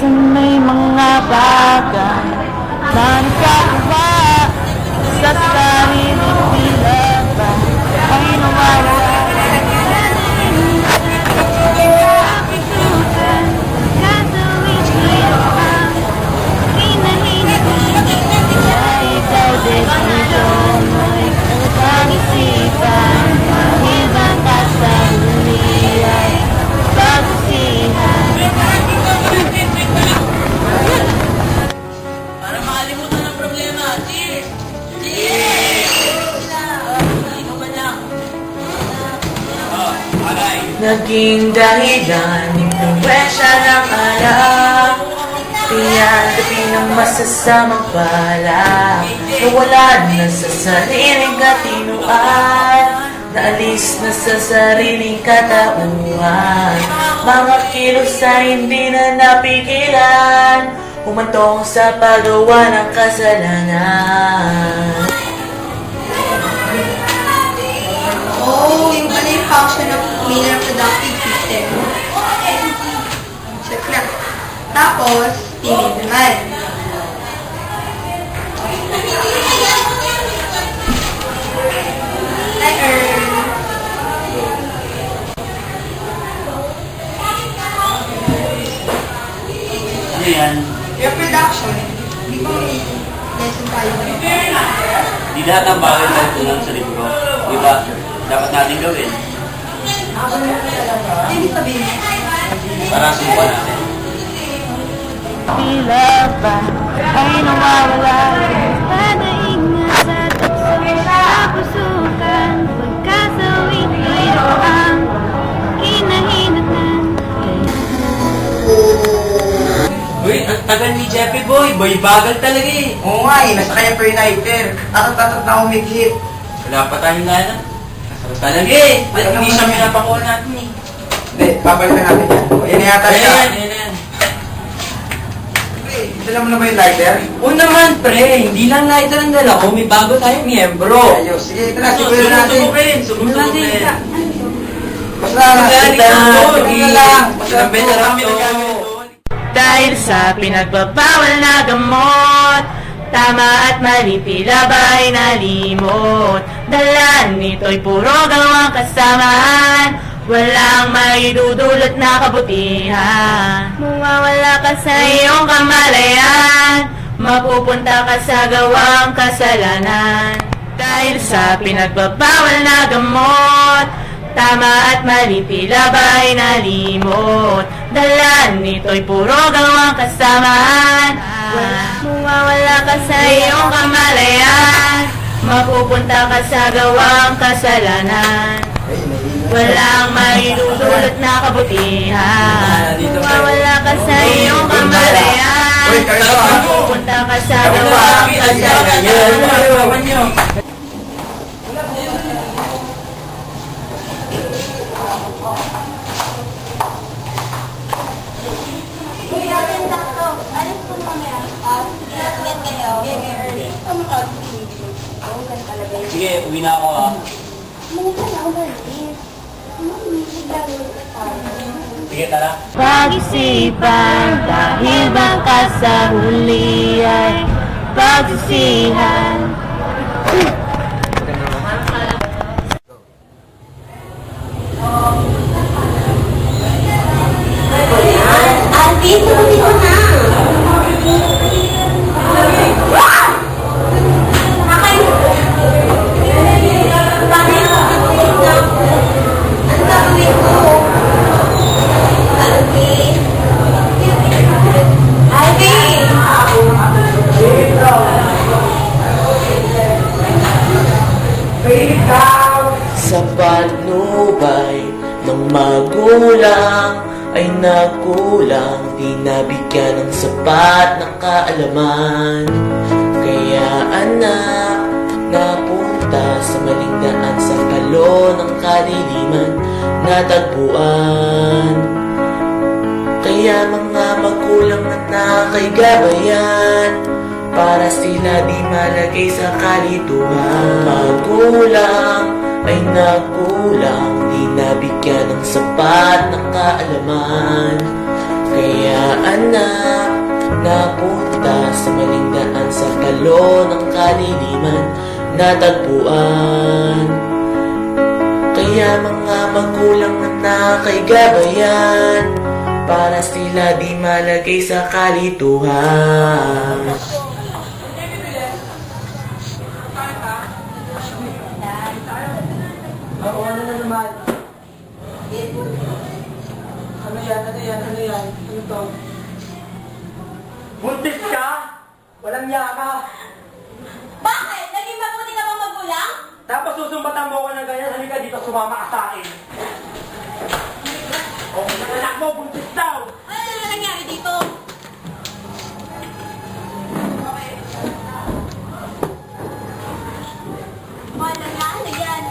Minsan may mga bagay. Na nakakawa sa sarili Naging dahilan Impluensya ng alak. Tiyagapin ng masasamang balak Nawala na sa sariling katinoan Naalis na sa sariling katauhan. Mga kilos ay hindi na napigilan. Humantong sa paggawa ng kasalanan. Oh, yung pala yung Miller Productive System. Check na. Tapos, tingin naman. Letter. Ano yan? Your production. Di ba may lesson tayo? Di lahat ng bagay tulong sa libro. Di ba? Dapat natin gawin Hindi. Para subukan natin. Tila ba ay nawawala Padaingat sa tukso sa pusukan Pagkasawit ito ang kinahinatan Uy, ang tagal ni Jeffy Boy. Boy, bagal talaga eh. Oo nga eh, nasa kanya per nighter. Tatot-tatot na umigit. Wala pa tayong gana. Nasarap talaga eh. Hindi siya pinapakuha natin eh? Hindi, babalikan natin yan. O, Yan na yata Ayan, siya. yan, yan, yan. Dala mo na ba yung lighter? Oo naman, pre. Hindi lang lighter ang dala ko. May bago tayong miyembro. Ayos, sige, ito na, siguro natin. Sumusubukin, sumusubukin. Basta na, Ito ito na. Basta nagamit doon. Dahil sa pinagbabawal na gamot Tama at mali tila ba'y nalimot Dalan nito'y puro gawang kasamaan Walang maidudulot na kabutihan. Mawawala ka sa iyong kamalayan Mapupunta ka sa gawang kasalanan. Dahil sa pinagbabawal na gamot Tama at mali tila ba'y nalimot Dalan nito'y puro gawang kasamaan. Mawawala ka sa iyong kamalayan Mapupunta ka sa gawang kasalanan Walang maidudulot na kabutihan. Mawawala ka sa iyong kamalayan Uy, kayo ah. Mapupunta ka sa Kayo gawang ah. kasalanan Sige, uwi na ako ah. Sige, tara. Pag-isipan dahil bangka sa huli ay pagsisihan na nakaigabayan Para sila di malagay sa kalituhan. Magulang ay nagulang Di nabigyan ng sapat na kaalaman. Kaya anak, napunta sa maling daan sa talo ng kaliliman natagpuan. Kaya mga magulang na nakaigabayan para sila di malagay sa kalituhan. Oo, ano na naman? Ano yan? Ano yan? Ano yan? Ano to? Buntis ka? Walang yaka. Bakit? Naging mabuti ka bang magulang? Tapos susumbatan mo ko ng ganyan, halika dito, sumama ka sa akin. Oh, anak mo, buntis daw. Ano na nangyari dito? Wala na, ano yan?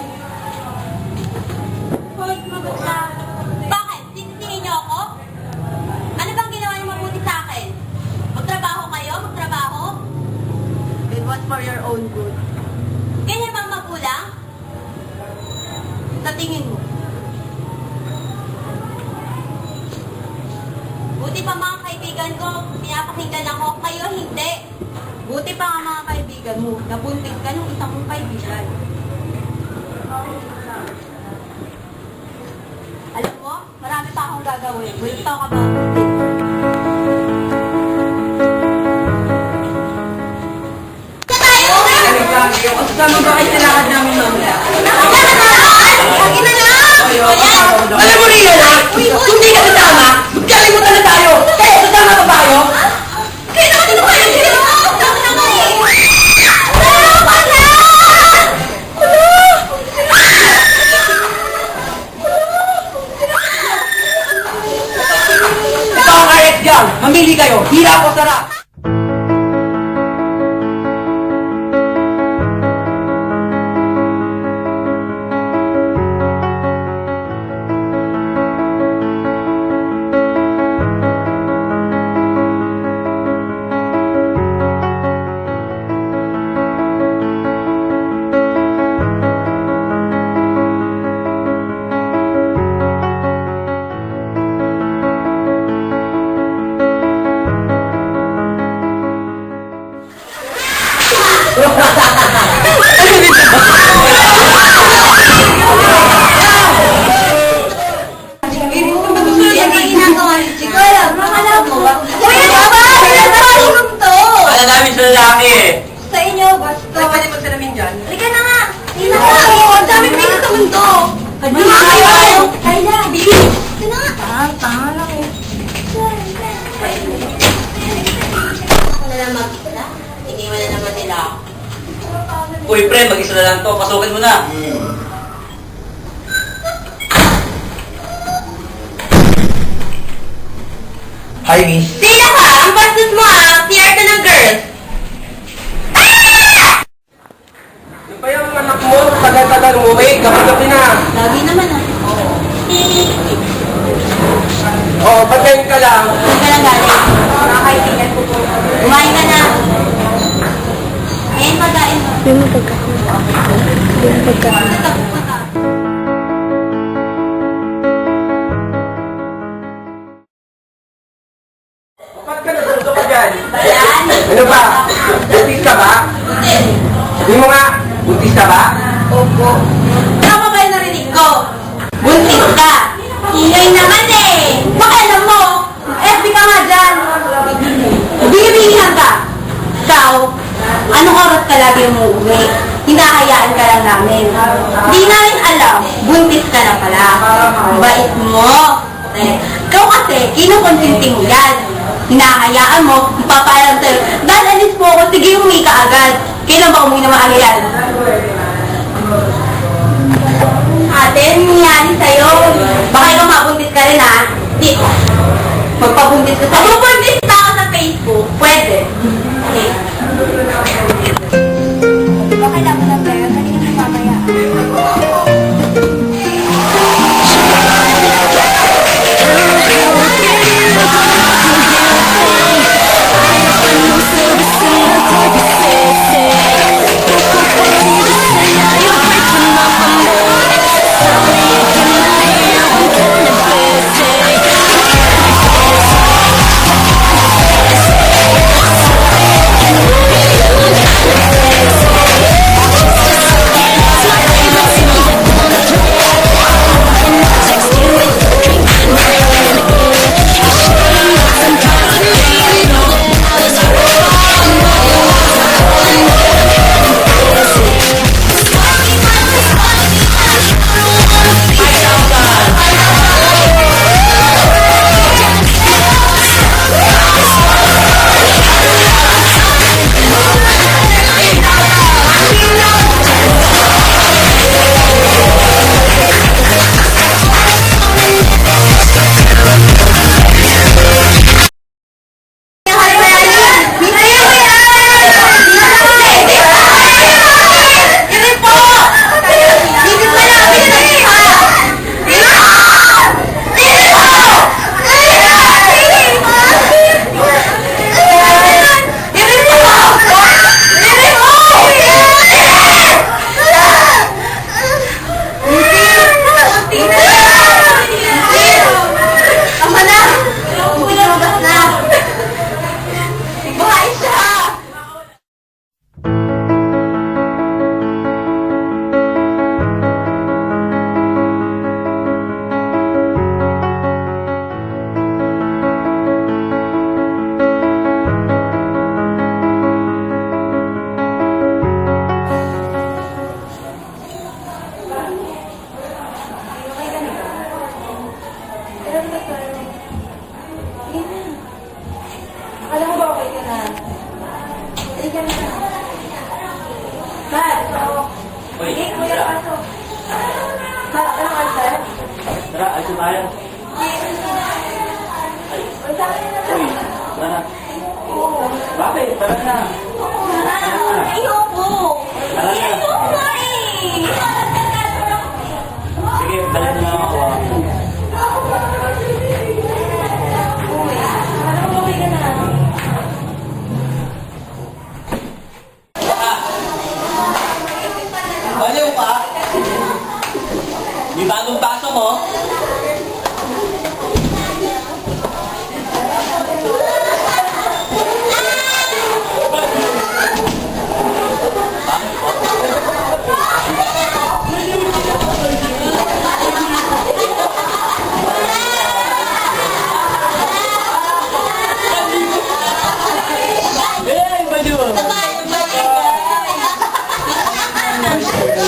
Hoy, maganda. Bakit? Titingin niyo ako? Ano bang ginawa niyo mabuti sa akin? Magtrabaho kayo? Magtrabaho? Then what for your own good? Ganyan bang magulang? Sa tingin mo? Kaibigan ko, pinapakinggan ako, kayo hindi. Buti pa nga mga kaibigan mo, nabuntis ka nung isang mong kaibigan. Alam mo, marami pa akong gagawin. We'll talk about it. Kasama ba kayo sa lakad namin mamaya? Alam mo rin yan, ha? Kung di ka kasama, magkalimutan na tayo. Pre, mag-isa na lang to. Pasukin mo na. Hi, miss. Sino ka? Ang bastos mo ah! PR ka ng girl! Yung pa yung anak mo, tagal-tagal mo, eh. Gabi-gabi na. Lagi naman ah. Oh, patayin ka lang. Saan ka lang galing? Mga kaibigan ko po. Kumain ka na. Ayan, pagkain mo. Yung pagkain. Yung pagkain. Ba't ka nagulto ka dyan? Ayan. Ano ba? Buntis ka ba? Hindi mo nga. Buntis ka ba? Opo. Tama ba yung narinig ko? Buntis ka. Ingay naman eh. Baka alam mo. FB ka nga dyan. Bibigyan ka. Ikaw, anong oras ka lagi umuwi? Hinahayaan ka lang namin. Di namin alam, buntis pala. Bait mo. Ikaw kasi, kinukonsinti mo yan. Hinahayaan mo, papaalam sa'yo. Dahil alis mo ako, sige umuwi ka agad. Kailan ba umuwi na maaga yan? Ate, nangyari sa'yo? Baka ikaw mabuntis ka rin ha? Di. Magpabuntis ka sa'yo. Magpabuntis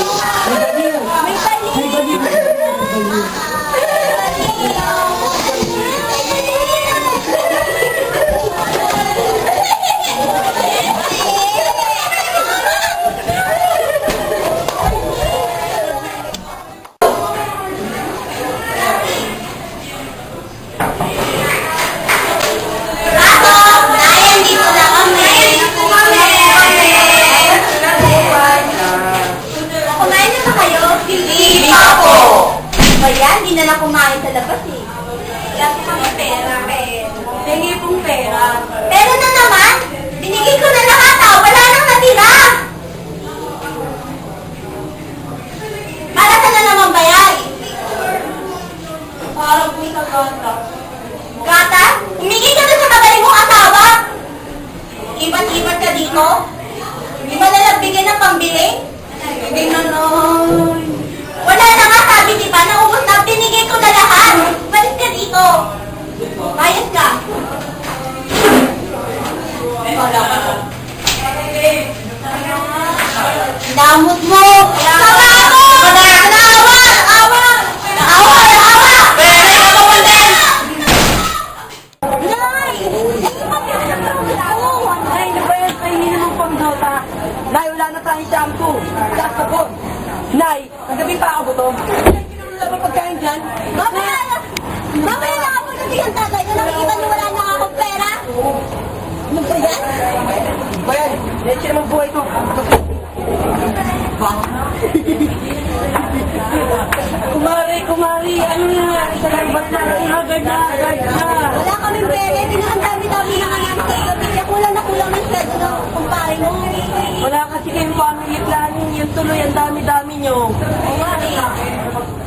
May baliw! May baliw! May baliw! Maraming tao ko to. Kinulula pa pagkain dyan. Mamaya na! Mamaya na ako naging ang tatay ko. Nakikita niyo wala na akong pera. Ano ba yan? Bayan, leche naman buhay ko. Kumain. Kumari, kumari, ano na, salamat natin agad na, agad na. Wala kaming pere, pinakandami-dami na nga namin kagabi. Kaya kulang na kulang ng pedro, kumpare mo. Wala kasi kayong family planning, yung tuloy ang dami-dami nyo. Oo nga. Eh.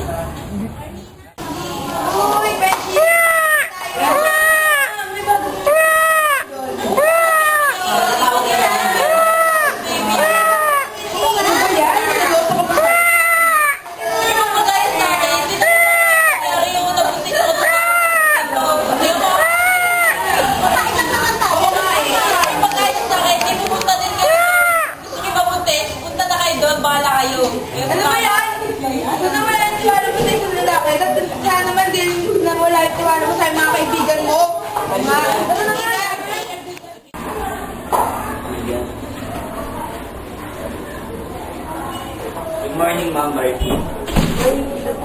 Good morning, Ma'am Marky. Huwag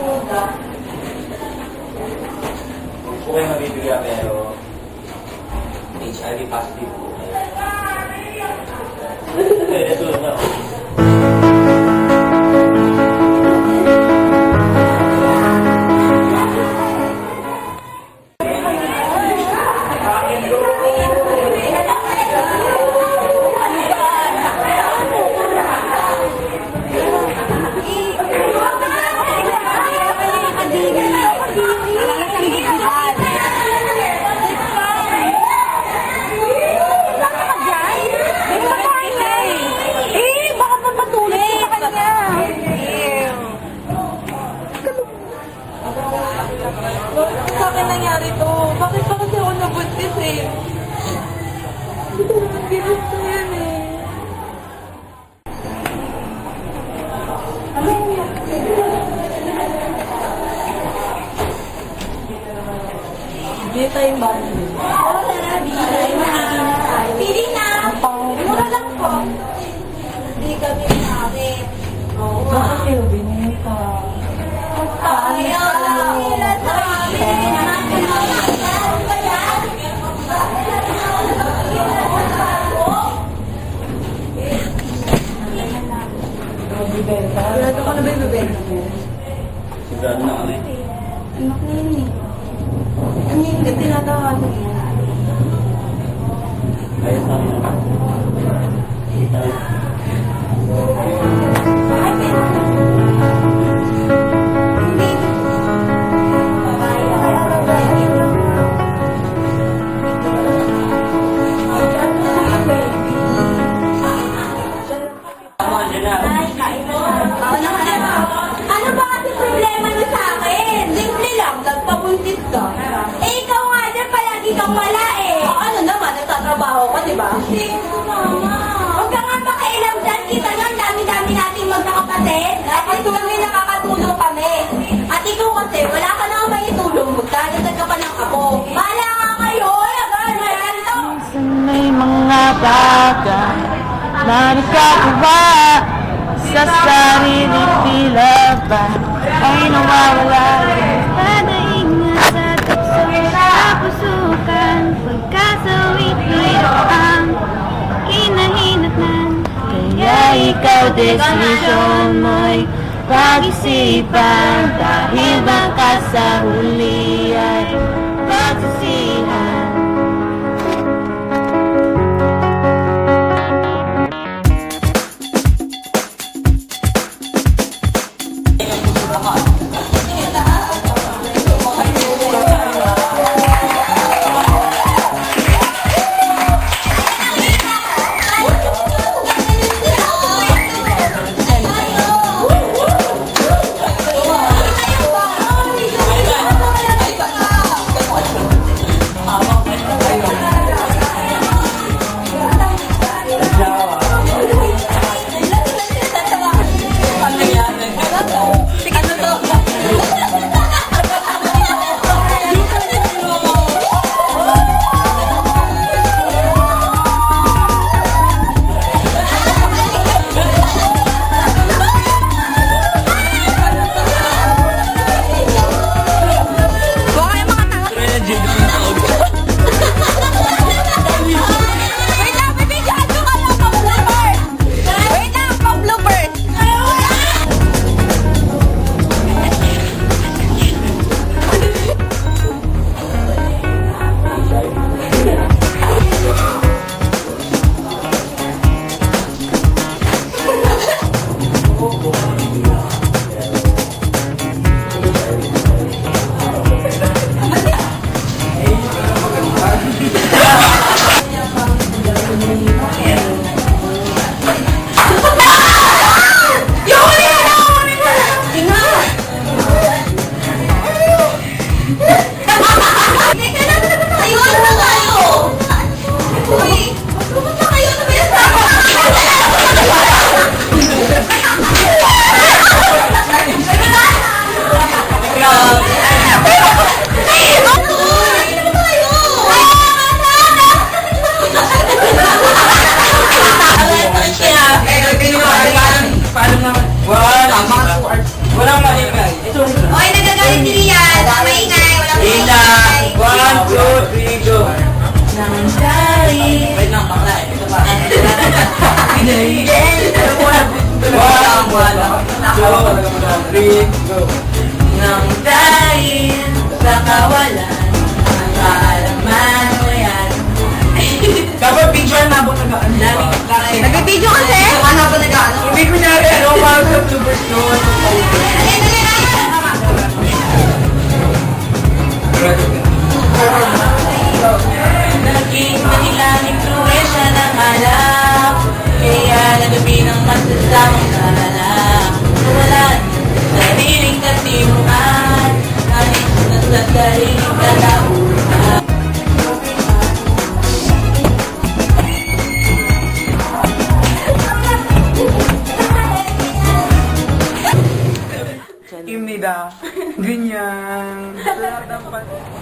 po kayo mabibigyan pero HIV positive po kayo. Eh, ito na. Ano? mga bata na nagkakuha sa sarili tila ba? Ay nawawala ikaw desisyon mo'y pag-isipan dahil baka sa huli ay